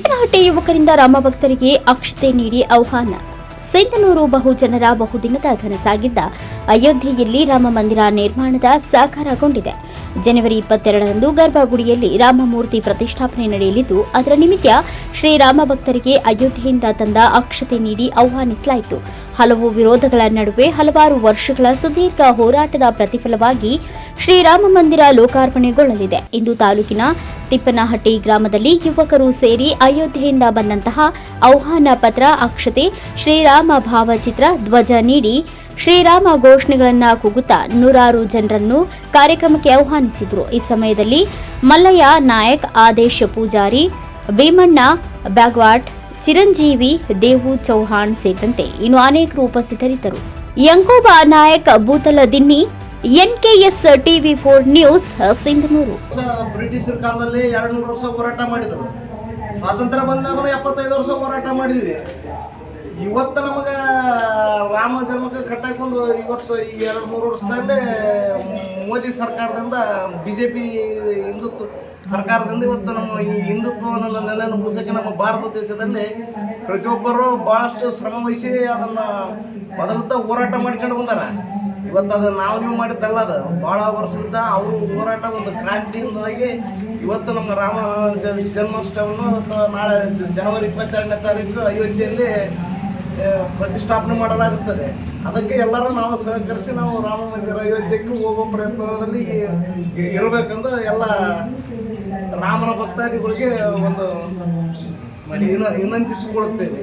ತಿಪ್ಪನಹಟ್ಟಿ ಯುವಕರಿಂದ ರಾಮ ಭಕ್ತರಿಗೆ ಅಕ್ಷತೆ ನೀಡಿ ಆಹ್ವಾನ. ಸೈತನೂರು ಬಹುಜನರ ಬಹುದಿನದ ಕನಸಾಗಿದ್ದ ಅಯೋಧ್ಯೆಯಲ್ಲಿ ರಾಮ ಮಂದಿರ ನಿರ್ಮಾಣದ ಸಾಕಾರಗೊಂಡಿದೆ. ಜನವರಿ ಇಪ್ಪತ್ತೆರಡರಂದು ಗರ್ಭಗುಡಿಯಲ್ಲಿ ರಾಮಮೂರ್ತಿ ಪ್ರತಿಷ್ಠಾಪನೆ ನಡೆಯಲಿದ್ದು, ಅದರ ನಿಮಿತ್ತ ಶ್ರೀರಾಮ ಭಕ್ತರಿಗೆ ಅಯೋಧ್ಯೆಯಿಂದ ತಂದ ಅಕ್ಷತೆ ನೀಡಿ ಆಹ್ವಾನಿಸಲಾಯಿತು. ಹಲವು ವಿರೋಧಗಳ ನಡುವೆ ಹಲವಾರು ವರ್ಷಗಳ ಸುದೀರ್ಘ ಹೋರಾಟದ ಪ್ರತಿಫಲವಾಗಿ ಶ್ರೀರಾಮ ಮಂದಿರ ಲೋಕಾರ್ಪಣೆಗೊಳ್ಳಲಿದೆ. ಇಂದು ತಾಲೂಕಿನ ತಿಪ್ಪನಹಟ್ಟಿ ಗ್ರಾಮದಲ್ಲಿ ಯುವಕರು ಸೇರಿ ಅಯೋಧ್ಯೆಯಿಂದ ಬಂದಂತಹ ಆಹ್ವಾನ ಪತ್ರ, ಅಕ್ಷತೆ ಶ್ರೀರಾಮ ಭಾವಚಿತ್ರ ಧ್ವಜ ನೀಡಿ ಶ್ರೀರಾಮ ಘೋಷಣೆಗಳನ್ನ ಕೂಗುತ್ತಾ ನೂರಾರು ಜನರನ್ನು ಕಾರ್ಯಕ್ರಮಕ್ಕೆ ಆಹ್ವಾನಿಸಿದರು. ಈ ಸಮಯದಲ್ಲಿ ಮಲ್ಲಯ್ಯ ನಾಯಕ್, ಆದೇಶ ಪೂಜಾರಿ, ಭೀಮಣ್ಣ, ಬ್ಯಾಗ್ವಾಟ್, ಚಿರಂಜೀವಿ, ದೇವು ಚೌಹಾಣ್ ಸೇರಿದಂತೆ ಇನ್ನು ಅನೇಕರು ಉಪಸ್ಥಿತರಿದ್ದರು. Yankoba Nayak, Bhutala Dinni, NKS TV four news Sindhanur. ಬ್ರಿಟಿಷರ ಕಾಲದಲ್ಲಿ ಎರಡು ನೂರು ವರ್ಷ ಹೋರಾಟ ಮಾಡಿದರು. ಸ್ವಾತಂತ್ರ್ಯ ಬಂದಾಗ ಎಪ್ಪತ್ತೈದು ವರ್ಷ ಹೋರಾಟ ಮಾಡಿದ್ವಿ. ಇವತ್ತು ನಮಗೆ ರಾಮ ಜನ್ಮಕ್ಕೆ ಕಟ್ಟಾಕೊಂಡು ಇವತ್ತು ಈ ಎರಡು ಮೂರು ವರ್ಷದಲ್ಲಿ ಮೋದಿ ಸರ್ಕಾರದಿಂದ ಬಿ ಜೆ ಪಿ ಹಿಂದುತ್ವ ಸರ್ಕಾರದಿಂದ ಇವತ್ತು ನಮ್ಮ ಈ ಹಿಂದುತ್ವವನ್ನು ನೆಲೆಯನ್ನು ಮುಗಿಸೋಕ್ಕೆ ನಮ್ಮ ಭಾರತ ದೇಶದಲ್ಲಿ ಪ್ರತಿಯೊಬ್ಬರು ಭಾಳಷ್ಟು ಶ್ರಮ ವಹಿಸಿ ಅದನ್ನು ಮೊದಲತ್ತ ಹೋರಾಟ ಮಾಡ್ಕೊಂಡು ಬಂದಾರ. ಇವತ್ತು ಅದು ನಾವು ನೀವು ಮಾಡಿದ್ದಲ್ಲ ಅದು. ಭಾಳ ವರ್ಷದಿಂದ ಅವರು ಹೋರಾಟ ಒಂದು ಕ್ರಾಂತಿಯಿಂದಾಗಿ ಇವತ್ತು ನಮ್ಮ ರಾಮ ಜನ್ಮಾಷ್ಟಮವನ್ನು ಅಥವಾ ನಾಳೆ ಜನವರಿ ಇಪ್ಪತ್ತೆರಡನೇ ತಾರೀಕು ಅಯೋಧ್ಯೆಯಲ್ಲಿ ಪ್ರತಿಷ್ಠಾಪನೆ ಮಾಡಲಾಗುತ್ತದೆ ಅದಕ್ಕೆ ಎಲ್ಲರೂ ನಾವು ಸಹಕರಿಸಿ ನಾವು ರಾಮ ಮಂದಿರ ಅಯೋಧ್ಯೆಗೆ ಹೋಗೋ ಪ್ರಯತ್ನದಲ್ಲಿ ಇರಬೇಕಂತ ಎಲ್ಲ ರಾಮನ ಭಕ್ತಾದಿಗಳಿಗೆ ಒಂದು ವಿನ- ವಿನಂತಿಸಿಕೊಳ್ಳುತ್ತೇವೆ